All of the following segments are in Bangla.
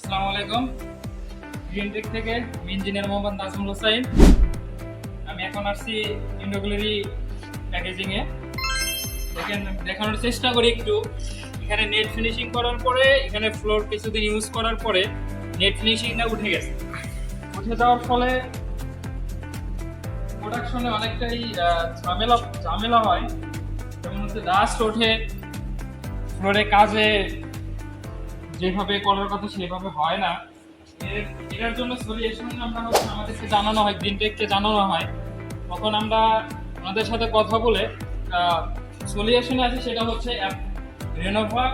আসসালামু আলাইকুম। গ্রিন টেক থেকে ইঞ্জিনিয়ার মোহাম্মদ নাজমুল হোসাইন। আমি এখন আসছি ইন্ডোগুলারি প্যাকেজিং এ দেখেন, দেখানোর চেষ্টা করি একটু। এখানে নেট ফিনিশিং করার পরে, এখানে ফ্লোর কিছুদিন ইউজ করার পরে নেট ফিনিশিংটা উঠে গেছে। উঠে যাওয়ার ফলে প্রোডাকশনে অনেকটাই ঝামেলা ঝামেলা হয়। যেমন হচ্ছে ডাস্ট ওঠে ফ্লোরে কাজে যেভাবে করার কথা সেভাবে হয় না। এটার জন্য সলিউশন আমরা হচ্ছে আমাদেরকে জানানো হয় গ্রিন টেককে জানানো হয়। তখন আমরা ওনাদের সাথে কথা বলে সলিউশনে আছে সেটা হচ্ছে রেনোভা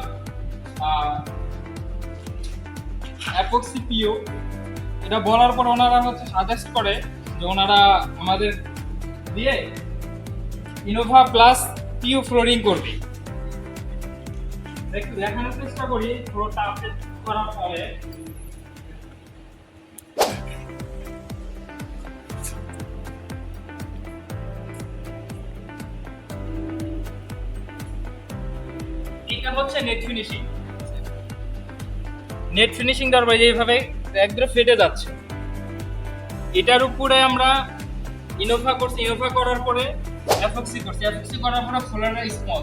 অ্যাপক্সি পিও এটা বলার পর ওনারা হচ্ছে সাজেস্ট করে যে ওনারা আমাদের দিয়ে ইনোভা প্লাস পিও ফ্লোরিং করবে। একটু দেখানোর চেষ্টা করি ফ্লোরটা আপডেট করার পরে। নেট ফিনিশিং নেট ফিনিশিং দেওয়ার পরে এইভাবে একদম ফেটে যাচ্ছে। এটার উপরে আমরা ইনোভা করছি। ইনোভা করার পরে এফএক্সি করছি। এফএক্সি করার পরে ফ্লোরটা স্মল